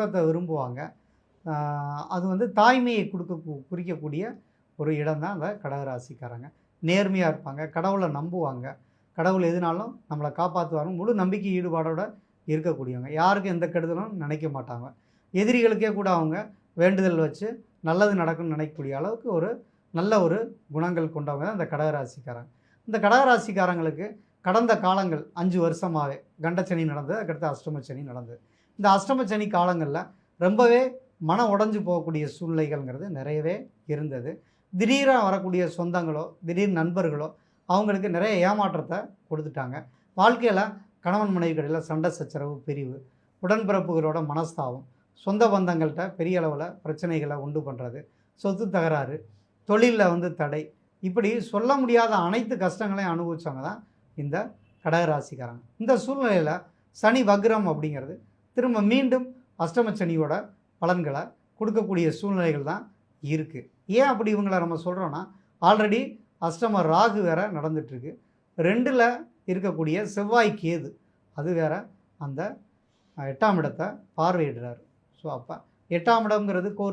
சுத்தத்தை விரும்புவாங்க. அது வந்து தாய்மையை கொடுக்க கு- குறிக்கக்கூடிய ஒரு இடம் தான் அந்த கடகராசிக்காரங்க. நேர்மையாக இருப்பாங்க கடவுளை நம்புவாங்க. கடவுள் எதுனாலும் நம்மளை காப்பாற்றுவாங்க முழு நம்பிக்கை ஈடுபாடோடு இருக்கக்கூடியவங்க. யாருக்கும் எந்த கெடுதலும் நினைக்க மாட்டாங்க. எதிரிகளுக்கே கூட அவங்க வேண்டுதல் வச்சு நல்லது நடக்கும்னு நினைக்கக்கூடிய அளவுக்கு ஒரு நல்ல ஒரு குணங்கள் கொண்டவங்க தான் இந்த கடகராசிக்காரங்க. இந்த கடகராசிக்காரங்களுக்கு கடந்த காலங்கள் அஞ்சு வருஷமாகவே கண்டச்சனி நடந்தது அதுக்கடுத்து அஷ்டமச்சனி நடந்தது. இந்த அஷ்டமச்சனி காலங்களில் ரொம்பவே மனம் உடஞ்சி போகக்கூடிய சூழ்நிலைகள்ங்கிறது நிறையவே இருந்தது. திடீராக வரக்கூடிய சொந்தங்களோ திடீர் நண்பர்களோ அவங்களுக்கு நிறைய ஏமாற்றத்தை கொடுத்துட்டாங்க. வாழ்க்கையில் கணவன் மனைவி கடையில் சண்டை சச்சரவு பிரிவு உடன்பிறப்புகளோட மனஸ்தாபம் சொந்த பந்தங்கள்கிட்ட பெரிய அளவில் பிரச்சனைகளை உண்டு பண்ணுறது சொத்து தகராறு தொழிலில் வந்து தடை இப்படி சொல்ல முடியாத அனைத்து கஷ்டங்களையும் அனுபவித்தவங்க தான் இந்த கடகராசிக்காரங்க. இந்த சூழ்நிலையில் சனி வக்ரம் அப்படிங்கிறது திரும்ப மீண்டும் அஷ்டம சனியோட பலன்களை கொடுக்கக்கூடிய சூழ்நிலைகள் தான் இருக்குது ஏன் அப்படி இவங்களை நம்ம சொல்கிறோன்னா ஆல்ரெடி அஷ்டம ராகு வேற நடந்துட்டுருக்கு. ரெண்டில் இருக்கக்கூடிய செவ்வாய் கேது அது வேற அந்த எட்டாம் இடத்தை பார்வையிடுறாரு. ஸோ அப்போ எட்டாம் இடம்ங்கிறது கோர்